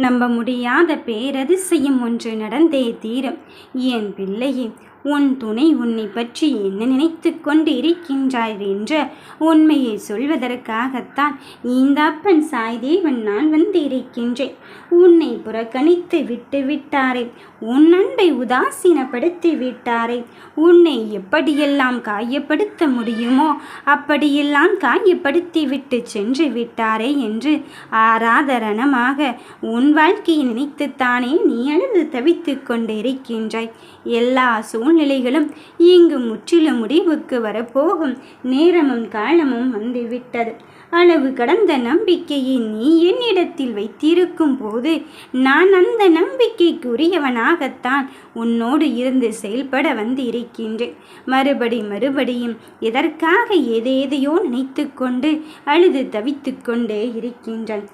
நம்ப முடியாத பேரதிசயம் ஒன்று நடந்தே தீரும். என் பிள்ளையே உன் துணை உன்னை பற்றி என்ன நினைத்து கொண்டு இருக்கின்றாய் என்ற உண்மையை சொல்வதற்காகத்தான் இந்த அப்பன் சாய்தேவன் நான் வந்திருக்கின்றேன் உன்னை புறக்கணித்து விட்டு விட்டாரே உன் அன்பை உதாசீனப்படுத்தி விட்டாரே உன்னை எப்படியெல்லாம் காயப்படுத்த முடியுமோ அப்படியெல்லாம் காயப்படுத்தி விட்டு சென்று விட்டாரே என்று ஆராதரணமாக உன் வாழ்க்கையை நினைத்துத்தானே நீ அழுது தவித்து கொண்டிருக்கின்றாய். எல்லா சூழ்நிலைகளும் இங்கு முற்றிலும் முடிவுக்கு வரப்போகும். நேரமும் காலமும் வந்துவிட்டது. அளவு கடந்த நம்பிக்கையை நீ என்னிடத்தில் வைத்திருக்கும் போது நான் அந்த நம்பிக்கைக்குரியவனாகத்தான் உன்னோடு இருந்து செயல்பட வந்து இருக்கின்றேன் மறுபடி மறுபடியும் எதற்காக ஏதேதையோ நினைத்து கொண்டு அழுது தவித்து கொண்டே இருக்கின்றான்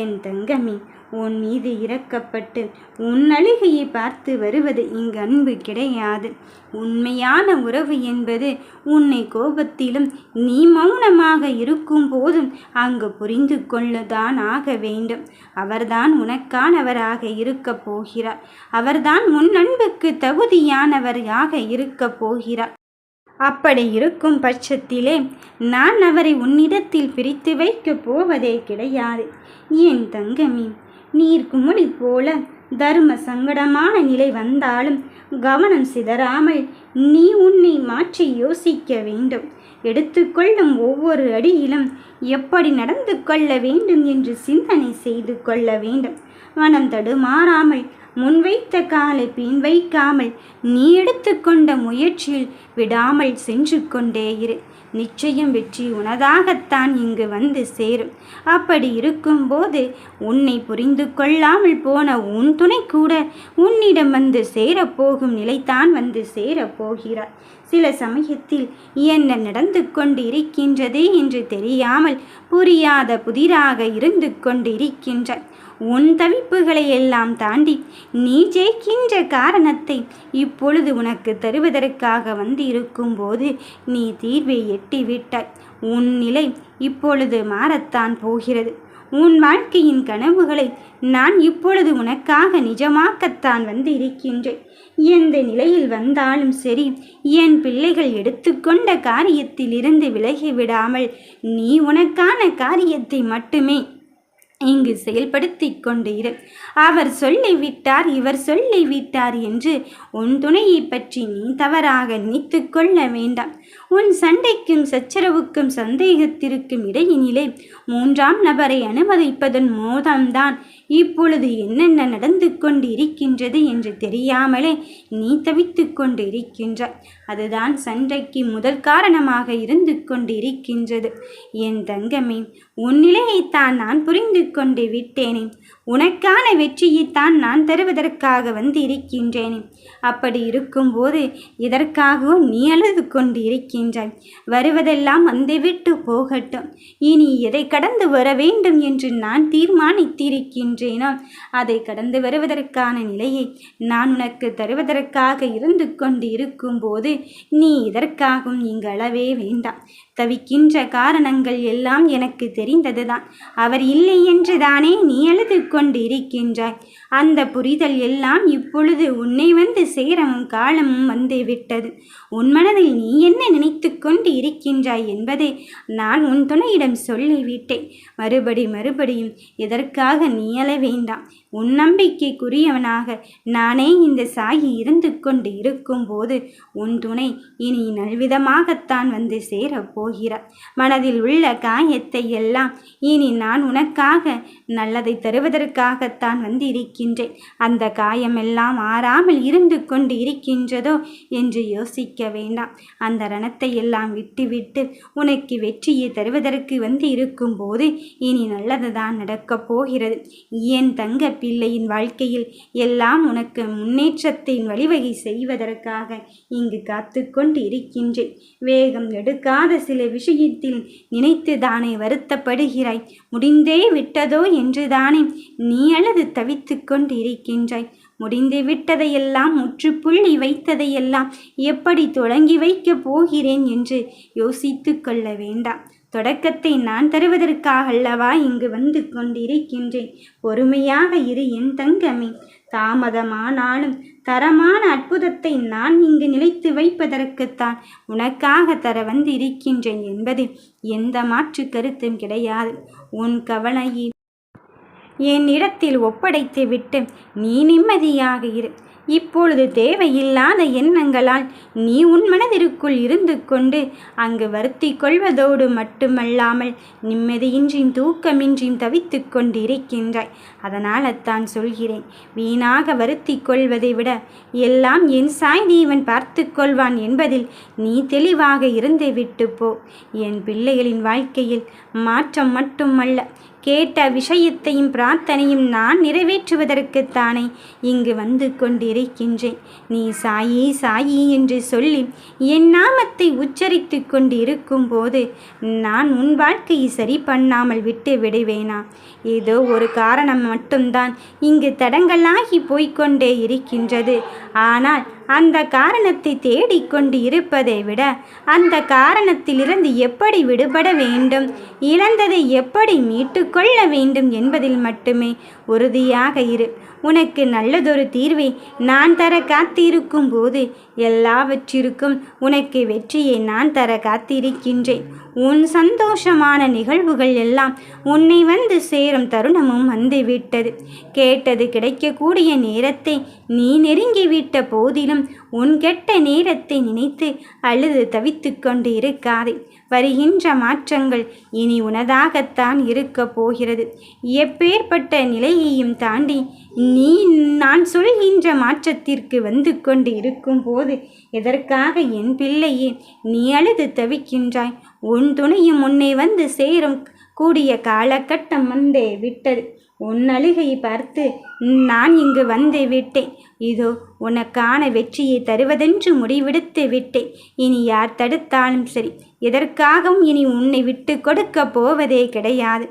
என் தங்கமே உன் மீது இறக்கப்பட்டு உன் அழுகையை பார்த்து வருவது இங்கு அன்பு கிடையாது. உண்மையான உறவு என்பது உன்னை கோபத்திலும் நீ மௌனமாக இருக்கும் போதும் அங்கு புரிந்து கொள்ளதான் ஆக வேண்டும். அவர்தான் உனக்கானவராக இருக்கப் போகிறார். அவர்தான் உன் அன்புக்கு தகுதியானவராக இருக்கப் போகிறார். அப்படி இருக்கும் பட்சத்திலே நான் அவரை உன்னிடத்தில் பிரித்து வைக்கப் போவதே கிடையாது. என் தங்கமி நீர் போல தர்ம சங்கடமான நிலை வந்தாலும் கவனம் சிதறாமல் நீ உன்னை மாற்றி யோசிக்க வேண்டும். எடுத்துக்கொள்ளும் ஒவ்வொரு அடியிலும் எப்படி நடந்து கொள்ள வேண்டும் என்று சிந்தனை செய்து கொள்ள வேண்டும். மனம் தடுமாறாமல் முன்வைத்த காலை பின் வைக்காமல் நீ எடுத்துக்கொண்ட முயற்சியில் விடாமல் சென்று கொண்டே இரு. நிச்சயம் வெற்றி உனதாகத்தான் இங்கு வந்து சேரும். அப்படி இருக்கும்போது உன்னை புரிந்து கொள்ளாமல் போன உன் துணை கூட உன்னிடம் வந்து சேரப்போகும் நிலைத்தான் வந்து சேரப்போகிறார். சில சமயத்தில் என்ன நடந்து கொண்டு இருக்கின்றதே என்று தெரியாமல் புரியாத புதிராக இருந்து கொண்டு இருக்கின்றார் உன் தவிப்புகளை எல்லாம் தாண்டி நீ ஜெயிக்கின்ற காரணத்தை இப்பொழுது உனக்கு தருவதற்காக வந்து இருக்கும்போது நீ தீர்வை எட்டிவிட்டாய். உன் நிலை இப்பொழுது மாறத்தான் போகிறது. உன் வாழ்க்கையின் கனவுகளை நான் இப்பொழுது உனக்காக நிஜமாக்கத்தான் வந்து இருக்கின்றேன் எந்த நிலையில் வந்தாலும் சரி என் பிள்ளைகள் எடுத்துக்கொண்ட காரியத்தில் இருந்து விலகி விடாமல் நீ உனக்கான காரியத்தை மட்டுமே இங்கு செயல்படுத்தி கொண்டு இரு அவர் சொல்லிவிட்டார் இவர் சொல்லிவிட்டார் என்று உன் துணையை பற்றி நீ தவறாக நினைத்து கொள்ள வேண்டாம். உன் சண்டைக்கும் சச்சரவுக்கும் சந்தேகத்திற்கும் இடையினிலே மூன்றாம் நபரை அனுமதிப்பதன் மோதம்தான். இப்பொழுது என்னென்ன நடந்து கொண்டு இருக்கின்றது என்று தெரியாமலே நீ தவித்து கொண்டு இருக்கின்ற அதுதான் சண்டைக்கு முதல் காரணமாக இருந்து கொண்டு இருக்கின்றது என் தங்கமே உன் நிலையைத்தான் நான் புரிந்து கொண்டு விட்டேனே. உனக்கான வெற்றியைத்தான் நான் தருவதற்காக வந்து இருக்கின்றேனே அப்படி இருக்கும்போது இதற்காகவும் நீ அழுது கொண்டு இருக்கின்றாய் வருவதெல்லாம் வந்துவிட்டு போகட்டும். இனி எதை கடந்து வர வேண்டும் என்று நான் தீர்மானித்திருக்கின்றேனோ அதை கடந்து வருவதற்கான நிலையை நான் உனக்கு தருவதற்காக இருந்து கொண்டு இருக்கும்போது நீ இதற்காகவும் இங்கு அளவே வேண்டாம். தவிக்கின்ற காரணங்கள் எல்லாம் எனக்கு தெரிந்ததுதான். அவர் இல்லை என்று தானே நீ அழுது கொண்டு இருக்கின்றாய் அந்த புரிதல் எல்லாம் இப்பொழுது உன்னை வந்து சேரமும் காலமும் வந்து விட்டது. உன் மனதில் நீ என்ன நினைத்து கொண்டு இருக்கின்றாய் என்பதை நான் உன் துணையிடம் சொல்லிவிட்டேன். மறுபடி மறுபடியும் எதற்காக நீ அழ வேண்டாம்? உன் நம்பிக்கைக்குரியவனாக நானே இந்த சாயி இருந்து கொண்டு இருக்கும்போது உன் துணை இனி நல்விதமாகத்தான் வந்து சேரப் போகிறார். மனதில் உள்ள காயத்தை எல்லாம் இனி நான் உனக்காக நல்லதை தருவதற்காகத்தான் வந்து இருக்கின்றேன் அந்த காயமெல்லாம் ஆறாமல் இருந்து கொண்டு இருக்கின்றதோ என்று யோசிக்க வேண்டாம். அந்த ரணத்தை எல்லாம் விட்டுவிட்டு உனக்கு வெற்றியை தருவதற்கு வந்து இருக்கும்போது இனி நல்லதுதான் நடக்கப் போகிறது. என் தங்க பிள்ளையின் வாழ்க்கையில் எல்லாம் உனக்கு முன்னேற்றத்தின் வழிவகை செய்வதற்காக இங்கு காத்து கொண்டு இருக்கின்றேன். வேகம் எடுக்காத சில விஷயத்தில் நினைத்து தானே வருத்தப்படுகிறாய். முடிந்தே விட்டதோ என்று தானே நீ அல்லது தவித்து கொண்டு இருக்கின்றாய். முடிந்து விட்டதையெல்லாம் முற்றுப்புள்ளி வைத்ததையெல்லாம் எப்படி தொடங்கி வைக்கப் போகிறேன் என்று யோசித்து கொள்ள வேண்டாம். தொடக்கத்தை நான் தருவதற்காக அல்லவா இங்கு வந்து கொண்டிருக்கின்றேன்? பொறுமையாக இரு என் தங்கமே. தாமதமானாலும் தரமான அற்புதத்தை நான் இங்கு நிலைத்து வைப்பதற்குத்தான் உனக்காக தர வந்து இருக்கின்றேன் என்பதில் எந்த மாற்று கருத்தும் கிடையாது. உன் கவலையை என்னிடத்தில் ஒப்படைத்து விட்டு நீ நிம்மதியாக இரு. இப்பொழுது தேவையில்லாத எண்ணங்களால் நீ உன் மனதிற்குள் இருந்து கொண்டு அங்கு வருத்தி கொள்வதோடு மட்டுமல்லாமல் நிம்மதியின்றியும் தூக்கமின்றியும் தவித்து கொண்டு இருக்கின்றாய் அதனால் அத்தான் சொல்கிறேன் வீணாக வருத்தி கொள்வதை விட எல்லாம் என் சாய் தேவன் பார்த்து கொள்வான் என்பதில் நீ தெளிவாக இருந்து விட்டு போ. என் பிள்ளைகளின் வாழ்க்கையில் மாற்றம் மட்டுமல்ல கேட்ட விஷயத்தையும் பிரார்த்தனையும் நான் நிறைவேற்றுவதற்குத்தானே இங்கு வந்து கொண்டிருக்கின்றேன். நீ சாயி சாயி என்று சொல்லி என் நாமத்தை உச்சரித்து கொண்டு இருக்கும்போது நான் உன் வாழ்க்கையை சரி பண்ணாமல் விட்டு விடுவேனா? ஏதோ ஒரு காரணம் மட்டும்தான் இங்கு தடங்களாகி போய்கொண்டே இருக்கின்றது. ஆனால் அந்த காரணத்தை தேடிக்கொண்டு இருப்பதை விட அந்த காரணத்திலிருந்து எப்படி விடுபட வேண்டும்? இழந்ததை எப்படி மீட்டுக்கொள்ள வேண்டும் என்பதில் மட்டுமே உறுதியாக இரு. உனக்கு நல்லதொரு தீர்வை நான் தர காத்திருக்கும் போது எல்லாவற்றிற்கும் உனக்கு வெற்றியை நான் தர காத்திருக்கின்றேன். உன் சந்தோஷமான நிகழ்வுகள் எல்லாம் உன்னை வந்து சேரும் தருணமும் வந்துவிட்டது. கேட்டது கிடைக்கக்கூடிய நேரத்தை நீ நெருங்கிவிட்ட போதிலும் உன் கெட்ட நேரத்தை நினைத்து அழுது தவித்து கொண்டு இருக்காதே வருகின்ற மாற்றங்கள் இனி உனதாகத்தான் இருக்கப் போகிறது. எப்பேற்பட்ட நிலையையும் தாண்டி நீ நான் சொல்கின்ற மாற்றத்திற்கு வந்து கொண்டு இருக்கும் போது எதற்காக என் பிள்ளையே நீ அழுது தவிக்கின்றாய்? உன் துணையும் உன்னை வந்து சேரும் கூடிய காலகட்டம் வந்தே விட்டது. உன் அழுகையை பார்த்து நான் இங்கு வந்து விட்டேன். இதோ உனக்கான வெற்றியை தருவதென்று முடிவெடுத்து விட்டேன். இனி யார் தடுத்தாலும் சரி எதற்காகவும் இனி உன்னை விட்டு கொடுக்க போவதே கிடையாது.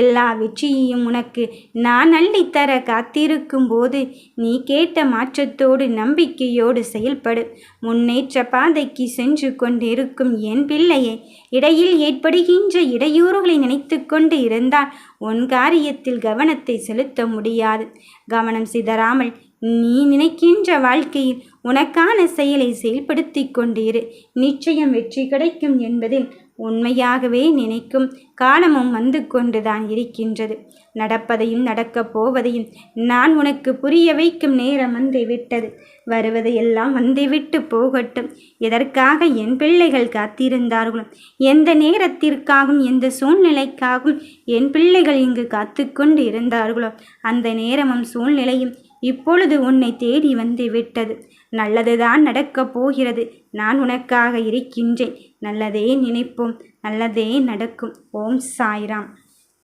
எல்லா வெற்றியையும் உனக்கு நான் அள்ளித்தர காத்திருக்கும் போது நீ கேட்ட மாற்றத்தோடு நம்பிக்கையோடு செயல்படு. முன்னேற்ற பாதைக்கு சென்று கொண்டிருக்கும் என் பிள்ளையை இடையில் ஏற்படுகின்ற இடையூறுகளை நினைத்து கொண்டு இருந்தால் உன் காரியத்தில் கவனத்தை செலுத்த முடியாது. கவனம் சிதறாமல் நீ நினைக்கின்ற வாழ்க்கையில் உனக்கான செயலை செயல்படுத்தி கொண்டிரு. நிச்சயம் வெற்றி கிடைக்கும் என்பதில் உண்மையாகவே நினைக்கும் காலமும் வந்து கொண்டுதான் இருக்கின்றது. நடப்பதையும் நடக்கப் போவதையும் நான் உனக்கு புரிய வைக்கும் நேரம் வந்து விட்டது. வருவதையெல்லாம் வந்துவிட்டு போகட்டும். எதற்காக என் பிள்ளைகள் காத்திருந்தார்களோ எந்த நேரத்திற்காகவும் எந்த சூழ்நிலைக்காகவும் என் பிள்ளைகள் இங்கு காத்து கொண்டு இருந்தார்களோ அந்த நேரமும் சூழ்நிலையும் இப்பொழுது உன்னை தேடி வந்து விட்டது. நல்லதுதான் நடக்கப் போகிறது. நான் உனக்காக இருக்கின்றேன். நல்லதே நினைப்போம். நல்லதே நடக்கும். ஓம் சாய்ராம்.